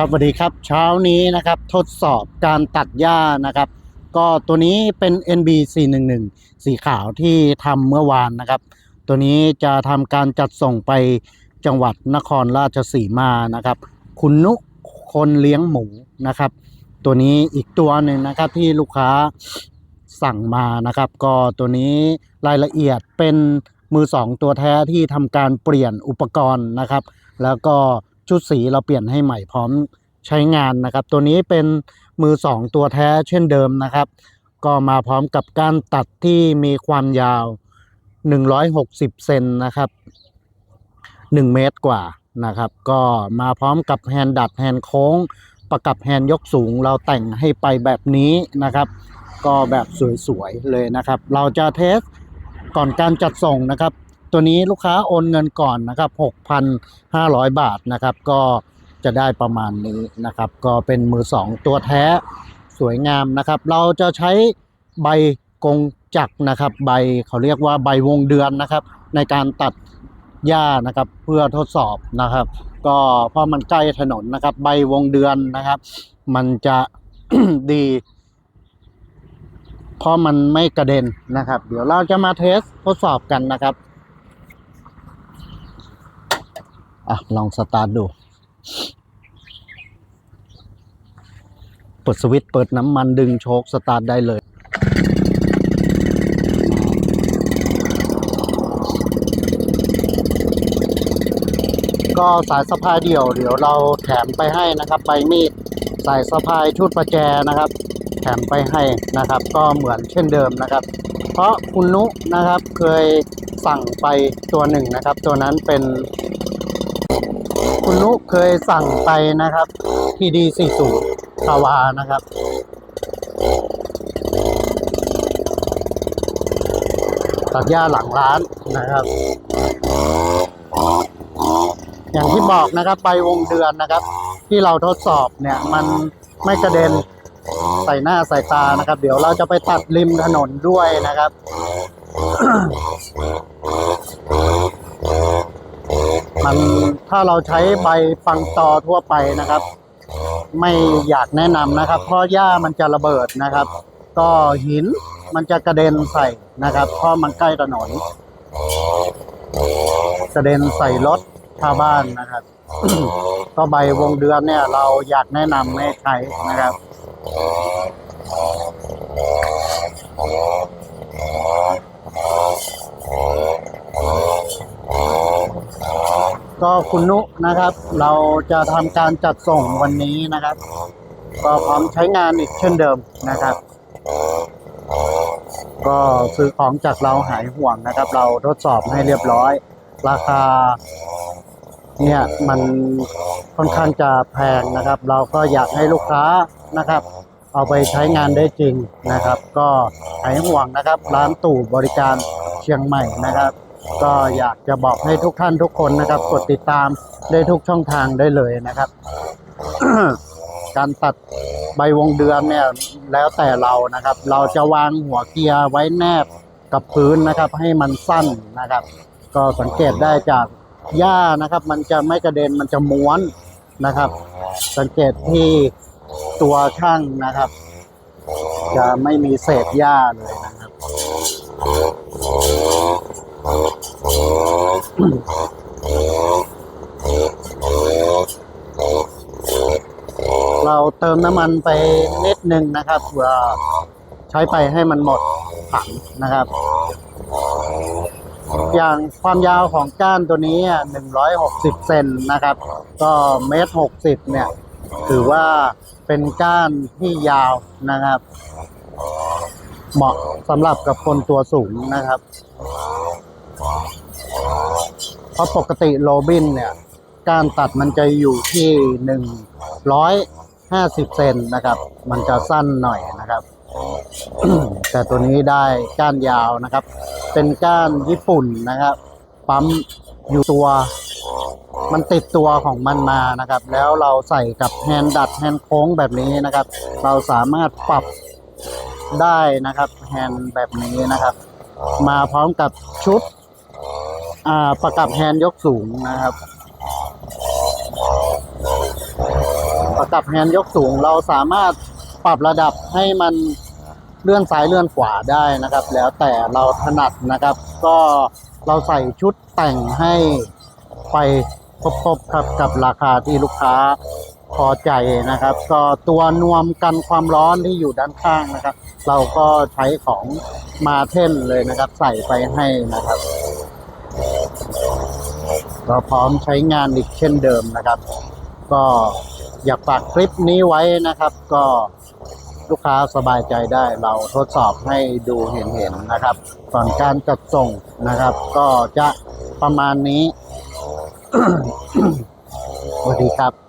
ครับสวัสดีครับเช้านี้นะครับทดสอบการตัดหญ้านะครับ ก็ตัวนี้เป็น NB 411สีขาวที่ทำเมื่อวานนะครับ ตัวนี้จะทำการจัดส่งไปจังหวัดนครราชสีมานะครับ คุณนุคนเลี้ยงหมูนะครับ ตัวนี้อีกตัวหนึ่งนะครับที่ลูกค้าสั่งมานะครับ ก็ตัวนี้รายละเอียดเป็นมือสองตัวแท้ที่ทำการเปลี่ยนอุปกรณ์นะครับ แล้วก็ ชุดสีเราเปลี่ยนให้ใหม่พร้อมใช้งานนะครับ ตัวนี้เป็นมือสองตัวแท้เช่นเดิมนะครับ ก็มาพร้อมกับการตัดที่มีความยาว 160 เซนนะครับ 1 เมตรกว่านะครับ ก็มาพร้อมกับแฮนด์ดัดแฮนด์โค้ง ประกับแฮนด์ยกสูง เราแต่งให้ไปแบบนี้นะครับ ก็แบบสวยๆเลยนะครับ เราจะเทสก่อนการจัดส่งนะครับ ตัวนี้ลูกค้าโอนเงินก่อนนะครับ 6,500 บาทนะครับ ก็จะได้ประมาณนี้นะครับ ก็เป็นมือสองตัวแท้สวยงามนะครับ เราจะใช้ใบกงจักนะครับ ใบเขาเรียกว่าใบวงเดือนนะครับ ในการตัดหญ้านะครับ เพื่อทดสอบนะครับ ก็เพราะมันใกล้ถนนนะครับ ใบวงเดือนนะครับ มันจะดีเพราะมันไม่กระเด็นนะครับ เดี๋ยวเราจะมาเทสทดสอบกันนะครับ อะ ลองสตาร์ทดู เปิดสวิตช์เปิดน้ำมันดึงโชคสตาร์ทได้เลย ก็สายสะพายเดี่ยว เดี๋ยวเราแถมไปให้นะครับ ใบมีดสายสะพายชุดประแจนะครับ แถมไปให้นะครับ ก็เหมือนเช่นเดิมนะครับ เพราะคุณนุนะครับเคยสั่งไปตัวหนึ่งนะครับ ตัวนั้นเป็น เคยสั่งไปนะครับ PD 40คาวานะครับ ตัดหญ้าหลังร้านนะครับ อย่างที่บอกนะครับใบวงเดือนนะครับ ที่เราทดสอบเนี่ย มันไม่กระเด็นใส่หน้าใส่ตานะครับ เดี๋ยวเราจะไปตัดริมถนนด้วยนะครับ มันถ้าเราใช้ใบปังตอทั่วไปนะครับ ไม่อยากแนะนำนะครับ เพราะหญ้ามันจะระเบิดนะครับ ก็หินมันจะกระเด็นใส่นะครับเพราะมันใกล้ถนนกระเด็นใส่รถชาวบ้านนะครับ ก็ใบวงเดือนเนี่ย เราอยากแนะนำไม่ใช้นะครับ ก็คุณนุนะครับ เราจะทำการจัดส่งวันนี้นะครับ ก็พร้อมใช้งานอีกเช่นเดิมนะครับ ก็ซื้อของจากเราหายห่วงนะครับ เราทดสอบให้เรียบร้อย ราคาเนี่ยมันค่อนข้างจะแพงนะครับ เราก็อยากให้ลูกค้านะครับ เอาไปใช้งานได้จริงนะครับ ก็หายห่วงนะครับ ร้านตู่บริการเชียงใหม่นะครับ ก็อยากจะบอกให้ทุกท่านทุกคนนะครับ กดติดตามได้ทุกช่องทางได้เลยนะครับ การตัดใบวงเดือนเนี่ยแล้วแต่เรานะครับ เราจะวางหัวเกียร์ไว้แนบกับพื้นนะครับ ให้มันสั้นนะครับ ก็สังเกตได้จากหญ้านะครับ มันจะไม่กระเด็นมันจะม้วนนะครับ สังเกตที่ตัวช่างนะครับ จะไม่มีเศษหญ้าเลยนะครับ เราเติมน้ำมันไปนิดนึงนะครับเพื่อใช้ไปให้มันหมดถังนะครับ อย่างความยาวของก้านตัวนี้หนึ่งร้อยหกสิบเซนนะครับ ก็เมตรหกสิบเนี่ย ถือว่าเป็นก้านที่ยาวนะครับ เหมาะสำหรับกับคนตัวสูงนะครับ เพราะปกติโรบินเนี่ย การตัดมันจะอยู่ที่หนึ่งร้อยห้าสิบเซนนะครับ มันจะสั้นหน่อยนะครับ แต่ตัวนี้ได้ก้านยาวนะครับ เป็นก้านญี่ปุ่นนะครับ ปั๊มอยู่ตัว มันติดตัวของมันมานะครับ แล้วเราใส่กับแฮนด์ดัดแฮนด์โค้งแบบนี้นะครับ เราสามารถปรับได้นะครับ แฮนด์แบบนี้นะครับ มาพร้อมกับชุด ประกับแฮนด์ยกสูงนะครับ ประกับแฮนด์ยกสูงเราสามารถปรับระดับให้มันเลื่อนซ้ายเลื่อนขวาได้นะครับ แล้วแต่เราถนัดนะครับ ก็เราใส่ชุดแต่งให้ไปครบๆครับกับราคาที่ลูกค้าพอใจนะครับ ก็ตัวนวมกันความร้อนที่อยู่ด้านข้างนะครับ เราก็ใช้ของมาเทนเลยนะครับ ใส่ไปให้นะครับ ก็พร้อมใช้งานอีกเช่นเดิมนะครับ ก็อยากฝากคลิปนี้ไว้นะครับ ก็ลูกค้าสบายใจได้เราทดสอบให้ดูเห็นๆนะครับส่วนการจัดส่งนะครับ ก็จะประมาณนี้สวัสดีครับ